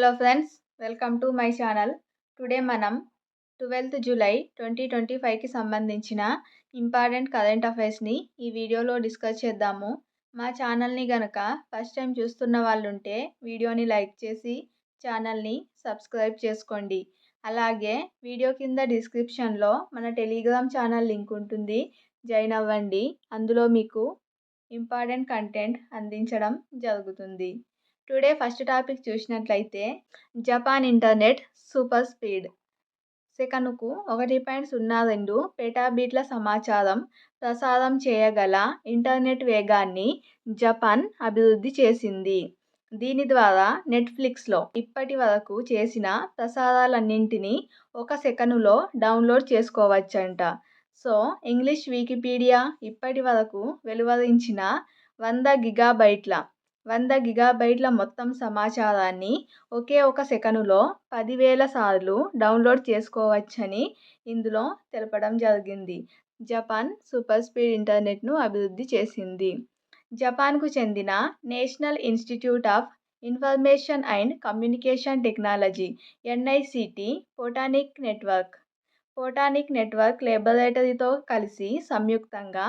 Hello friends welcome to my channel today మనం twelfth July twenty twenty ఫైవ్కి సంబంధించిన important current అఫైర్స్ని ఈ వీడియోలో డిస్కస్ చేద్దాము. మా ఛానల్ని గనక ఫస్ట్ టైం చూస్తున్న వాళ్ళు ఉంటే వీడియోని లైక్ చేసి ఛానల్ని సబ్స్క్రైబ్ చేసుకోండి. అలాగే వీడియో కింద డిస్క్రిప్షన్లో మన టెలిగ్రామ్ ఛానల్ లింక్ ఉంటుంది. జాయిన్ అవ్వండి. అందులో మీకు ఇంపార్టెంట్ కంటెంట్ అందించడం జరుగుతుంది. టుడే ఫస్ట్ టాపిక్ చూసినట్లయితే జపాన్ ఇంటర్నెట్ సూపర్ స్పీడ్. సెకనుకు ఒకటి పాయింట్ సున్నా రెండు పెటాబీట్ల సమాచారం ప్రసారం చేయగల ఇంటర్నెట్ వేగాన్ని జపాన్ అభివృద్ధి చేసింది. దీని ద్వారా నెట్ఫ్లిక్స్లో ఇప్పటి వరకు చేసిన ప్రసారాలన్నింటినీ ఒక సెకనులో డౌన్లోడ్ చేసుకోవచ్చంట. సో ఇంగ్లీష్ వికీపీడియా ఇప్పటి వరకు వెలువరించిన వంద గిగాబైట్ల వంద గిగాబైట్ల మొత్తం సమాచారాన్ని ఒకే ఒక సెకనులో పదివేల సార్లు డౌన్లోడ్ చేసుకోవచ్చని ఇందులో తెలపడం జరిగింది. జపాన్ సూపర్ స్పీడ్ ఇంటర్నెట్ను అభివృద్ధి చేసింది. జపాన్కు చెందిన National Institute of Information and Communication Technology NICT photonic network. Photonic network లేబొరేటరీతో కలిసి సంయుక్తంగా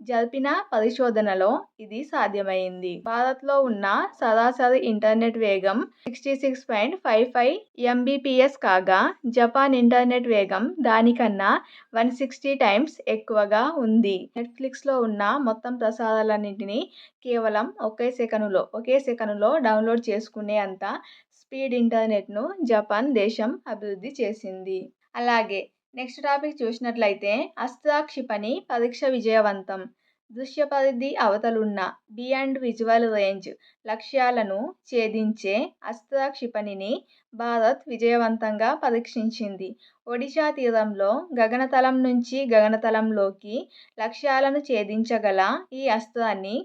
జరిపిన పరిశోధనలో ఇది సాధ్యమైంది. భారత్లో ఉన్న సరాసరి ఇంటర్నెట్ వేగం sixty six point five five Mbps కాగా జపాన్ ఇంటర్నెట్ వేగం దానికన్నా వన్ సిక్స్టీ టైమ్స్ ఎక్కువగా ఉంది. నెట్ఫ్లిక్స్లో ఉన్న మొత్తం ప్రసారాలన్నింటినీ కేవలం ఒకే సెకనులో ఒకే సెకనులో డౌన్లోడ్ చేసుకునే అంత స్పీడ్ ఇంటర్నెట్ను జపాన్ దేశం అభివృద్ధి చేసింది. అలాగే నెక్స్ట్ టాపిక్ చూసినట్లయితే అస్త్రా క్షిపణి పరీక్ష విజయవంతం. దృశ్య పరిధి అవతలున్న బియాండ్ విజువల్ రేంజ్ లక్ష్యాలను ఛేదించే అస్త్ర క్షిపణిని భారత్ విజయవంతంగా పరీక్షించింది. ఒడిశా తీరంలో గగనతలం నుంచి గగనతలంలోకి లక్ష్యాలను ఛేదించగల ఈ అస్త్రాన్ని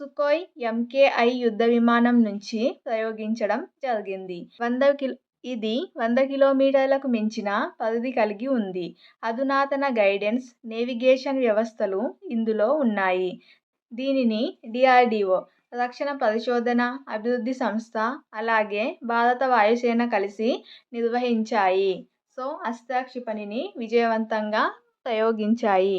సుకోయ్ ఎంకేఐ యుద్ధ విమానం నుంచి ప్రయోగించడం జరిగింది. వంద కిలో ఇది వంద కిలోమీటర్లకు మించిన పరిధి కలిగి ఉంది. అధునాతన గైడెన్స్ నేవిగేషన్ వ్యవస్థలు ఇందులో ఉన్నాయి. దీనిని డిఆర్డిఓ రక్షణ పరిశోధన అభివృద్ధి సంస్థ అలాగే భారత వాయుసేన కలిసి నిర్వహించాయి. సో అస్త్ర క్షిపణిని విజయవంతంగా ప్రయోగించాయి.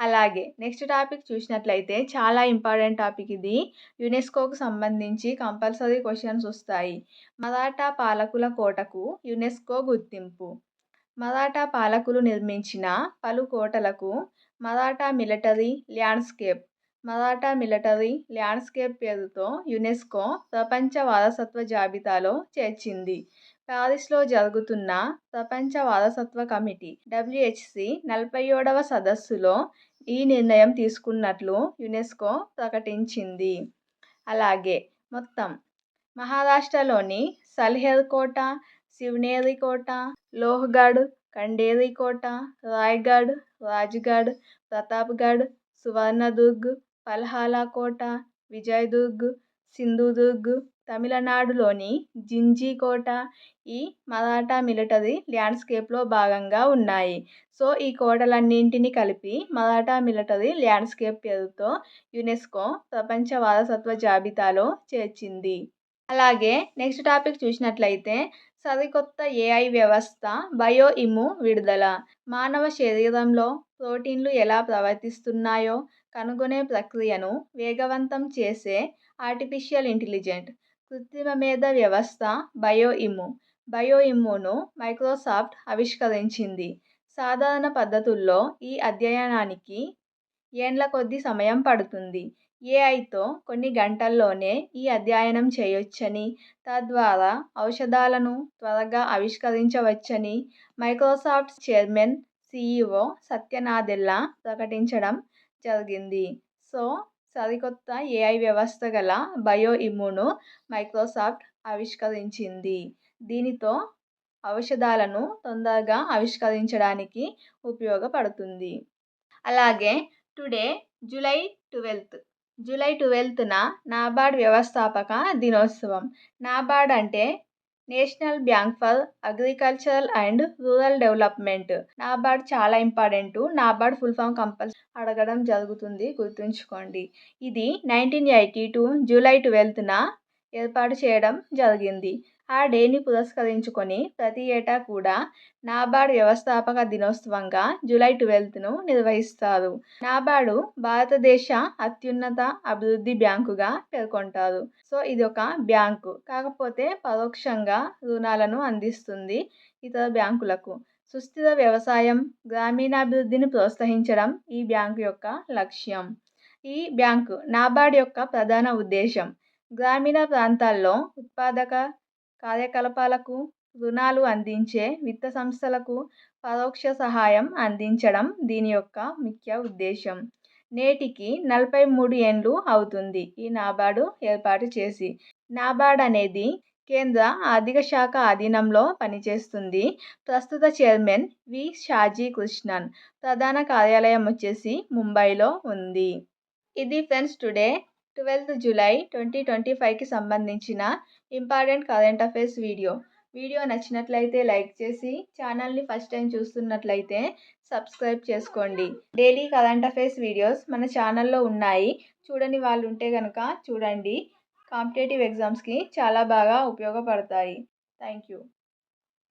అలాగే నెక్స్ట్ టాపిక్ చూసినట్లయితే చాలా ఇంపార్టెంట్ టాపిక్ ఇది. యునెస్కోకు సంబంధించి కంపల్సరీ క్వశ్చన్స్ వస్తాయి. మరాఠా పాలకుల కోటకు యునెస్కో గుర్తింపు. మరాఠా పాలకులు నిర్మించిన పలు కోటలకు Maratha military landscape. Maratha military landscape పేరుతో యునెస్కో ప్రపంచ వారసత్వ జాబితాలో చేర్చింది. ప్యారిస్లో జరుగుతున్న ప్రపంచ వారసత్వ కమిటీ డబ్ల్యూహెచ్సి నలభై ఏడవ సదస్సులో ఈ నిర్ణయం తీసుకున్నట్లు యునెస్కో ప్రకటించింది. అలాగే మొత్తం మహారాష్ట్రలోని సల్హేర్ కోట శివనేరి కోట లోహ్గఢ్ ఖండేరి కోట రాయ్గఢ్ రాజ్గఢ్ ప్రతాప్గఢ్ సువర్ణదుర్గ్ పల్హాలా కోట విజయదుర్గ్ సింధుదుర్గ్ తమిళనాడులోని జింజీ కోట ఈ మరాఠా మిలిటరీ ల్యాండ్స్కేప్లో భాగంగా ఉన్నాయి. సో ఈ కోటలన్నింటినీ కలిపి మరాఠా మిలిటరీ ల్యాండ్స్కేప్ పేరుతో యునెస్కో ప్రపంచ వారసత్వ జాబితాలో చేర్చింది. అలాగే నెక్స్ట్ టాపిక్ చూసినట్లయితే సరికొత్త ఏఐ వ్యవస్థ బయో ఇమ్ము విడుదల. మానవ శరీరంలో ప్రోటీన్లు ఎలా ప్రవర్తిస్తున్నాయో కనుగొనే ప్రక్రియను వేగవంతం చేసే ఆర్టిఫిషియల్ ఇంటెలిజెంట్ కృత్రిమ మేధ వ్యవస్థ బయో ఇమ్ము బయో ఇమ్మును మైక్రోసాఫ్ట్ ఆవిష్కరించింది. సాధారణ పద్ధతుల్లో ఈ అధ్యయనానికి ఏండ్ల కొద్ది సమయం పడుతుంది. ఏఐతో కొన్ని గంటల్లోనే ఈ అధ్యయనం చేయొచ్చని తద్వారా ఔషధాలను త్వరగా ఆవిష్కరించవచ్చని Microsoft chairman CEO Satya Nadella ప్రకటించడం జరిగింది. సో సరికొత్త ఏఐ వ్యవస్థ గల బయో ఇమ్మును మైక్రోసాఫ్ట్ ఆవిష్కరించింది. దీనితో ఔషధాలను తొందరగా ఆవిష్కరించడానికి ఉపయోగపడుతుంది. అలాగే టుడే జూలై ట్వెల్త్. జూలై ట్వెల్త్న నాబార్డ్ వ్యవస్థాపక దినోత్సవం. నాబార్డ్ అంటే national bank for agricultural and rural development. NABARD చాలా important. NABARD full form compulsory అడగడం జరుగుతుంది. గుర్తుంచుకోండి. ఇది నైన్టీన్ ఎయిటీ టూ జూలై ట్వెల్త్న ఏర్పాటు చేయడం జరిగింది. ఆ డేని పురస్కరించుకొని ప్రతి ఏటా కూడా నాబార్డ్ వ్యవస్థాపక దినోత్సవంగా జూలై ట్వెల్త్ను నిర్వహిస్తారు. నాబార్డు భారతదేశ అత్యున్నత అభివృద్ధి బ్యాంకుగా పేర్కొంటారు. సో ఇది ఒక బ్యాంకు. కాకపోతే పరోక్షంగా రుణాలను అందిస్తుంది ఇతర బ్యాంకులకు. సుస్థిర వ్యవసాయం గ్రామీణాభివృద్ధిని ప్రోత్సహించడం ఈ బ్యాంకు యొక్క లక్ష్యం. ఈ బ్యాంకు నాబార్డ్ యొక్క ప్రధాన ఉద్దేశం గ్రామీణ ప్రాంతాల్లో ఉత్పాదక కార్యకలాపాలకు రుణాలు అందించే విత్త సంస్థలకు పరోక్ష సహాయం అందించడం దీని యొక్క ముఖ్య ఉద్దేశం నేటికి నలభై మూడు ఏండ్లు అవుతుంది ఈ నాబార్డు ఏర్పాటు చేసి. నాబార్డ్ అనేది కేంద్ర ఆర్థిక శాఖ ఆధీనంలో పనిచేస్తుంది. ప్రస్తుత చైర్మన్ వి. షాజీ కృష్ణన్ ప్రధాన కార్యాలయం వచ్చేసి ముంబైలో ఉంది. ఇది friends today twelfth July twenty twenty ఫైవ్కి సంబంధించిన important current affairs video. Video నచ్చినట్లయితే లైక్ చేసి ఛానల్ని ఫస్ట్ టైం చూస్తున్నట్లయితే సబ్స్క్రైబ్ చేసుకోండి. డైలీ కరెంట్ అఫైర్స్ వీడియోస్ మన ఛానల్లో ఉన్నాయి. చూడని వాళ్ళు ఉంటే కనుక చూడండి. కాంపిటేటివ్ ఎగ్జామ్స్కి చాలా బాగా ఉపయోగపడతాయి. Thank you